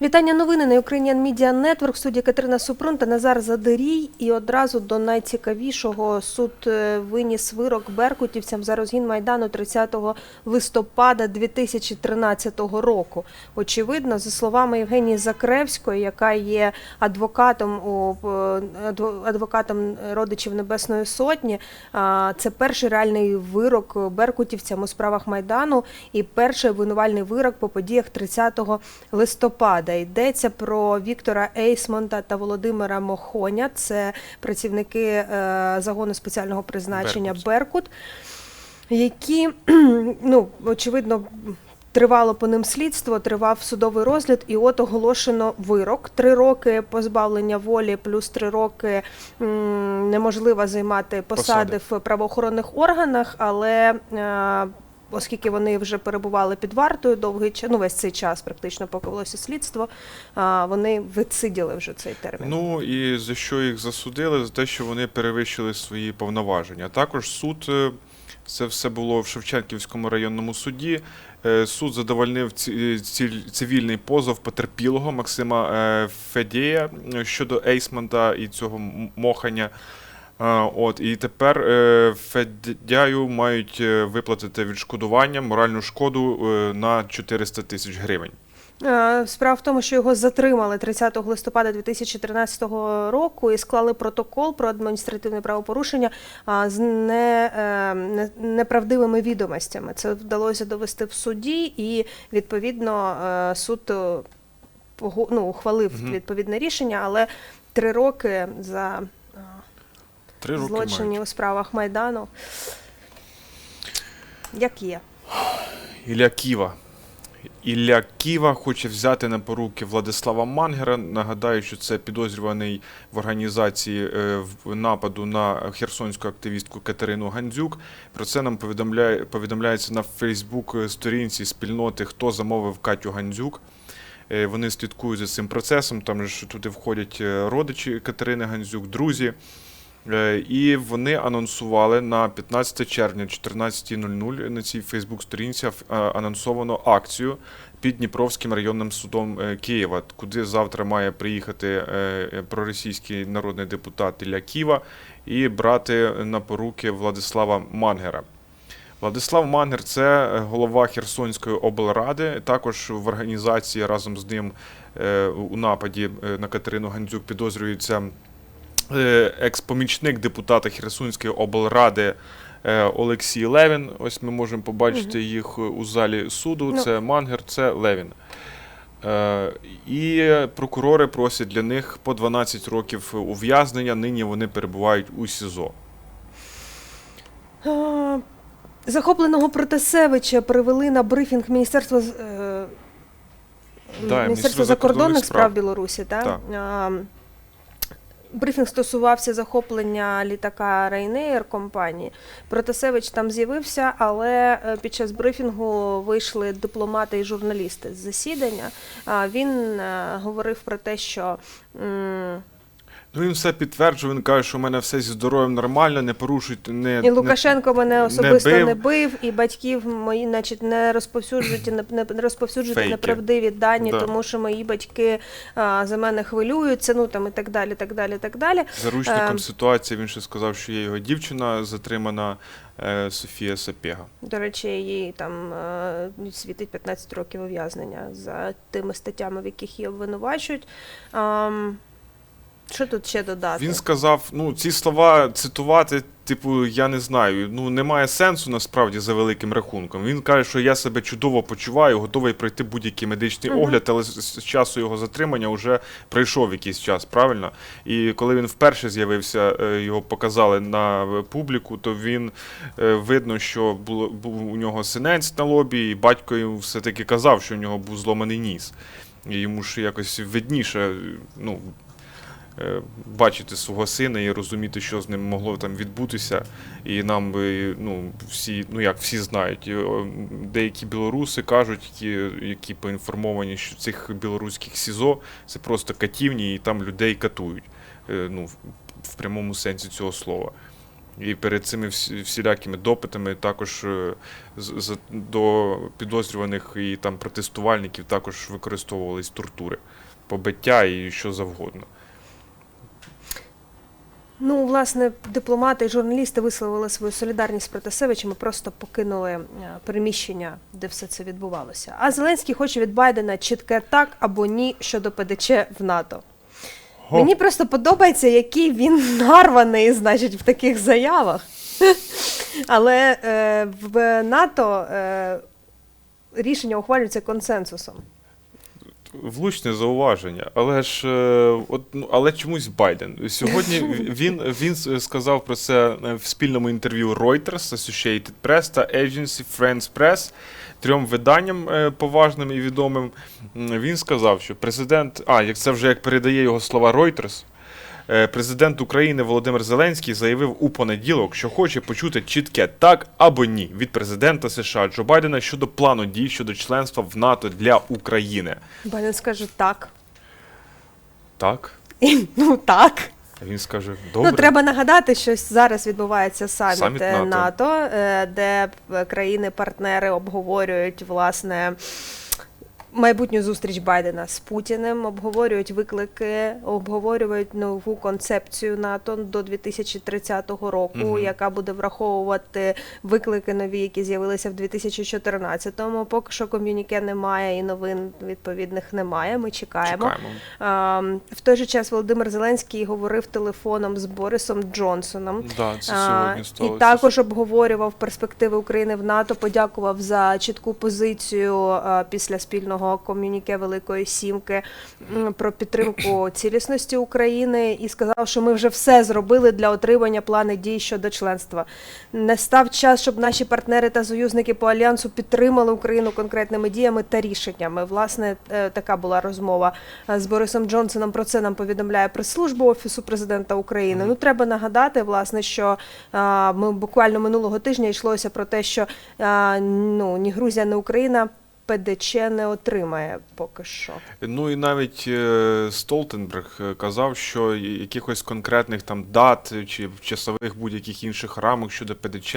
Вітання новини на Ukrainian Media Network. В студії Катерина Супрун та Назар Задерій. І одразу до найцікавішого суд е, виніс вирок беркутівцям за розгін майдану 30 листопада 2013 року. Очевидно, за словами Євгенії Закревської, яка є адвокатом у е, адвокатом родичів Небесної Сотні, це перший реальний вирок беркутівцям у справах майдану і перший обвинувальний вирок по подіях 30 листопада. Йдеться про Віктора Ейсмонта та Володимира Мохоня. Це працівники е, загону спеціального призначення Беркут. Беркут, які ну очевидно. Тривало по ним слідство, тривав судовий розгляд, і от оголошено вирок. Три роки позбавлення волі, плюс три роки неможливо займати посади, Посади. в правоохоронних органах, але е, оскільки вони вже перебували під вартою довгий час, ну весь цей час, практично поки велося слідство, е, вони відсиділи вже цей термін. Ну і за що їх засудили? За те, що вони перевищили свої повноваження. Також суд, е, це все було в Шевченківському районному суді. Е, Суд задовольнив ці- цивільний позов потерпілого Максима е, Федєя е, щодо Ейсмонта і цього мохання. От і тепер е, Федяю мають е, виплатити відшкодування, моральну шкоду е, на 400 тисяч гривень. Справа в тому, що його затримали 30 листопада 2013 року і склали протокол про адміністративне правопорушення з не, не- неправдивими відомостями. Це вдалося довести в суді, і відповідно суд ну, ухвалив відповідне рішення, але три роки за Три роки злочині мають. у справах майдану. Як є. Ілля Ківа. Ілля Ківа хоче взяти на поруки Владислава Мангера. Нагадаю, що це підозрюваний в організації е, нападу на херсонську активістку Катерину Гандзюк. Про це нам повідомляє, повідомляється на Фейсбук сторінці спільноти Хто замовив Катю Гандзюк. Е, Вони слідкують за цим процесом. Там ж туди входять е, родичі Катерини Гандзюк, друзі. Е, І вони анонсували на 15 червня 14.00 на цій Фейсбук-сторінці анонсовано акцію під Дніпровським районним судом е, Києва, куди завтра має приїхати е, е, проросійський народний депутат Ілля Ківа і брати на поруки Владислава Мангера. Владислав Мангер це е, голова Херсонської облради. Також в організації разом з ним е, у нападі е, на Катерину Гандзюк підозрюється е, екс-помічник депутата Херсонської облради е, Олексій Левін. Ось ми можемо побачити їх е, у залі суду. Ну. Це Мангер, це Левін. Е, І прокурори просять для них по 12 років ув'язнення. Нині вони перебувають у СІЗО. Захопленого Протасевича привели на брифінг Міністерства е, Да, Міністерства закордонних справ Білорусі. Так? Так. Брифінг стосувався захоплення літака Ryanair компанії. Протасевич там з'явився, але е, під час брифінгу вийшли дипломати і журналісти з засідання. Він е, говорив про те, що Ну він все підтверджує. Він каже, що у мене все зі здоров'ям нормально, не порушуйте, не І Лукашенко мене особисто не бив. бив. і батьків мої, значить, не розповсюджуйте, не, не розповсюджуйте Фейки. неправдиві дані, Да. тому що мої батьки а, за мене хвилюються, ну там і так далі, так далі, так далі. заручником Ем. ситуації. Він ще сказав, що є його дівчина затримана е, Софія Сапєга. До речі, їй там е, світить 15 років ув'язнення за тими статтями, в яких її обвинувачують. Що тут ще додати? Він сказав: ну ці слова цитувати, типу, я не знаю. Ну немає сенсу насправді за великим рахунком. Він каже, що я себе чудово почуваю, готовий пройти будь-який медичний Мгм. огляд, але з, з часу його затримання вже пройшов якийсь час, правильно? І коли він вперше з'явився, е, його показали на е, публіку, то він е, видно, що було був у нього синець на лобі, і батько йому все-таки казав, що у нього був зломаний ніс. І йому ж якось видніше, ну, бачити свого сина і розуміти, що з ним могло там відбутися. І нам ну, всі, ну як всі знають, деякі білоруси кажуть, які, які поінформовані, що цих білоруських СІЗО це просто катівні, і там людей катують. Е, Ну, в, прямому сенсі цього слова. І перед цими всілякими допитами також е, до підозрюваних і там протестувальників також використовувались тортури, побиття і що завгодно. Ну, власне, дипломати і журналісти висловили свою солідарність з Протасевичем і просто покинули е, приміщення, де все це відбувалося. А Зеленський хоче від Байдена чітке так або ні щодо ПДЧ в НАТО. Го. Мені просто подобається, який він нарваний, значить, в таких заявах. Але е, в НАТО е, рішення ухвалюється консенсусом. Влучне зауваження, але ж е, от, ну, але чомусь Байден. Сьогодні він, він сказав про це е, в спільному інтерв'ю Reuters, Associated Press та Agency France Press, трьом виданням е, поважним і відомим. Він сказав, що президент, а як це вже як передає його слова Reuters, президент України Володимир Зеленський заявив у понеділок, що хоче почути чітке так або ні від президента США Джо Байдена щодо плану дій щодо членства в НАТО для України. Байден скаже так. Так. Ну так. Він скаже: Добре. Ну, треба нагадати, що зараз відбувається саміт, Саміт е, НАТО. НАТО, е, де е, країни-партнери обговорюють власне. Майбутню зустріч Байдена з Путіним обговорюють виклики, обговорюють нову концепцію НАТО до 2030 року, Мгм. яка буде враховувати виклики нові, які з'явилися в 2014-му. Поки що ком'юніке немає і новин відповідних немає. Ми чекаємо. Чекаємо. А, В той же час Володимир Зеленський говорив телефоном з Борисом Джонсоном. Да, це А, сьогодні І також обговорював перспективи України в НАТО. Подякував за чітку позицію а, після спільного ком'юніке Великої Сімки про підтримку цілісності України і сказав, що ми вже все зробили для отримання плану дій щодо членства. Настав час, щоб наші партнери та союзники по альянсу підтримали Україну конкретними діями та рішеннями. Власне, е, така була розмова е, з Борисом Джонсоном. Про це нам повідомляє прес-служба Офісу президента України. Ну треба нагадати, власне, що ми буквально минулого тижня йшлося про те, що ну ні Грузія, ні Україна. ПДЧ не отримає поки що. Ну і навіть е, Столтенберг е, казав, що якихось конкретних там дат чи часових будь-яких інших рамок щодо ПДЧ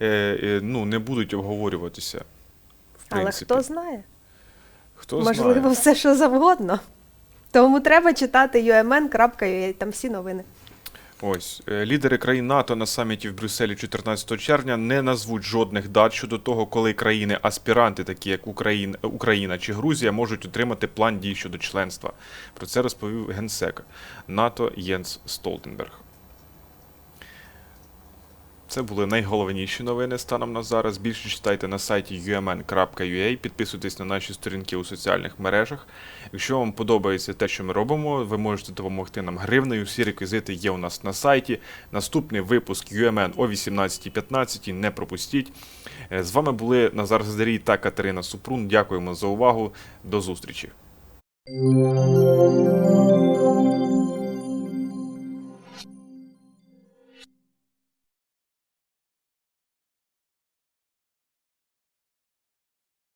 е, ну, не будуть обговорюватися. В Але хто знає? Хто Можливо, знає. все що завгодно. Тому треба читати umn.ua, там всі новини. Ось е, лідери країн НАТО на саміті в Брюсселі 14 червня не назвуть жодних дат щодо того, коли країни-аспіранти, такі як Україн, Україна чи Грузія, можуть отримати план дій щодо членства. Про це розповів генсек НАТО Єнс Столтенберг. Це були найголовніші новини станом на зараз. Більше читайте на сайті umn.ua, підписуйтесь на наші сторінки у соціальних мережах. Якщо вам подобається те, що ми робимо, ви можете допомогти нам гривнею. Всі реквізити є у нас на сайті. Наступний випуск UMN о 18.15. Не пропустіть. Е, З вами були Назар Здарій та Катерина Супрун. Дякуємо за увагу. До зустрічі.